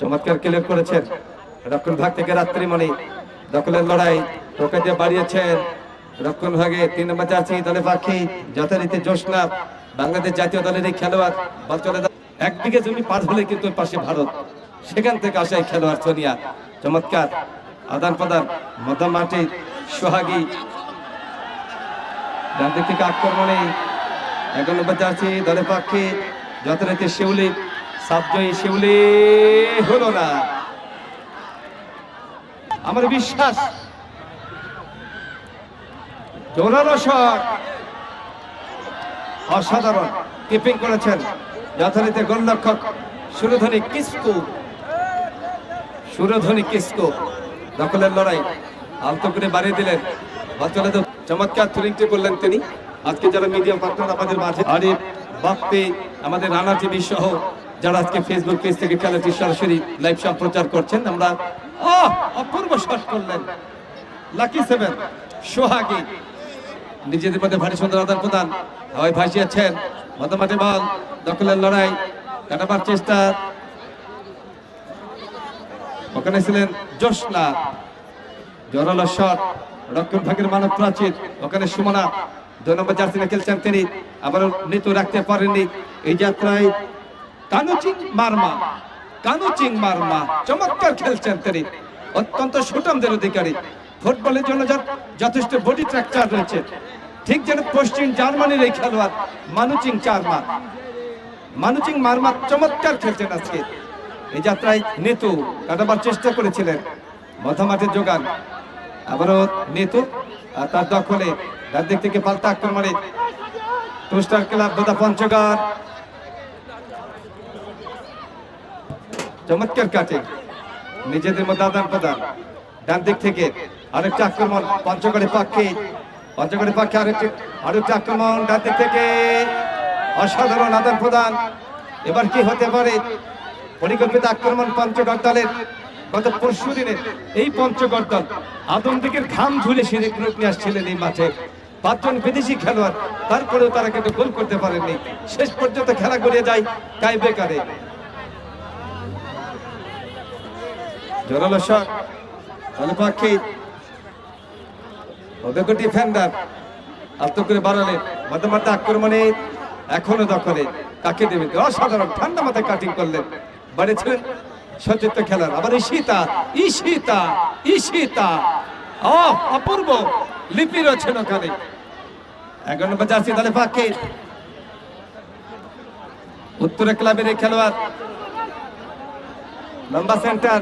চমৎকার ক্লিয়ার করেছেন রক্ষণ ভাগ থেকে রাত্রিমণি দখলের লড়াই টোকা দিয়ে বাড়িয়েছেন রক্ষণ ভাগে তিন নম্বর দলে পাখি, যথারীতি জোসনা বাংলাদেশ জাতীয় দলের এই খেলোয়াড় একদিকে জমি পার হলে কিন্তু পাশে ভারত। সেখান থেকে আসা খেলোয়াড় সোনিয়া। চমৎকার। আদান প্রদান মধ্যম মাটি সোহাগী ডান দিক থেকে আক্রমণে এক নম্বর জার্সি দলে পাখি যথারীতি শিউলি সাবজয়ী শিউলি হলো না। আমার বিশ্বাস জোরালো শট অসাধারণ কিপিং করেছেন। যথারীতি গোলরক্ষক সুরধ্বনি কিসকু সুরধ্বনি কিসকু। দখলের লড়াই আলতো করে বাড়িয়ে দিলেন চমৎকার থ্রিংটি করলেন তিনি। আজকে যারা মিডিয়া পার্টনার আমাদের মাঝে আরিফ বাপ্পি আমাদের রানা টিভি সহ যারা আজকে ফেসবুক পেজ থেকে খেলাটি সরাসরি লাইভ সম্প্রচার করছেন আমরা অপূর্ব শট করলেন। Lucky seven Sohagi. নিজেদের মধ্যে ভারী সুন্দর আদান প্রদান। হাওয়ায় ভাসিয়েছেন বল দখলের লড়াই কাটাবার চেষ্টা। ওখানে ছিলেন জোসনা। জোরালো শট রক্ষণ ভাগের মানব প্রাচীর। ওখানে সুমনা দুই নম্বর জার্সিনে খেলছেন তিনি। আবারও নিতু রাখতে পারেননি। এই যাত্রায় কানুচিং মারমা কানুচিং মারমা চমৎকার খেলছেন তিনি। অত্যন্ত সুটামদের অধিকারী। ফুটবলের জন্য যথেষ্ট বডি স্ট্রাকচার রয়েছে। ঠিক যেন পশ্চিম জার্মানির এই খেলোয়াড় মানুচিং চারমা। মানুচিং মারমা চমৎকার খেলছেন আজকে। এই যাত্রায় নেতু কাটাবার চেষ্টা করেছিলেন। মধ্যমাঠের যোগান। আবারও নেতু আর তার দখলে তার দিক থেকে পাল্টা আক্রমণে টুস্টার ক্লাব বোধা পঞ্চগড়। চমৎকার কাটে, নিজেদের মধ্যে আদান প্রদান। ডান দিক থেকে আরেকটা আক্রমণ পঞ্চগড়ের পক্ষে পঞ্চগড়ের পক্ষে আরেকটি, আরেকটা আক্রমণ ডান দিক থেকে। অসাধারণ আদান প্রদান। এবার কি হতে পারে? পরিকল্পিত আক্রমণ পঞ্চগড় দলের গত পরশু দিনে এই পঞ্চগড় দল আদম দিকের ঘাম ঝুলে সিঁড়ি গ্রুপ নিয়ে আসছিলেন এই মাঠে। পাঁচজন বিদেশি খেলোয়াড়, তারপরেও তারা কিন্তু গোল করতে পারেননি। শেষ পর্যন্ত খেলা গড়িয়ে যায় টাই বেকারে জোরালো অভিজ্ঞ ডিফেন্ডার আত্ম করে বাড়ালেন। মাঝে মাঝে আক্রমণে এখনও দখলে। কাকে দেবেন? অসাধারণ, ঠান্ডা মাথায় কাটিং করলেন। বাড়িয়েছিলেন সচিত্র খেলার আবার ঈশিতা ঈশিতা ঈশিতা। ও, অপূর্ব লিপি রয়েছেন ওখানে। এগারো নম্বর জার্সি তাহলে পাখি উত্তরা ক্লাবের এই খেলোয়াড়। লম্বা সেন্টার।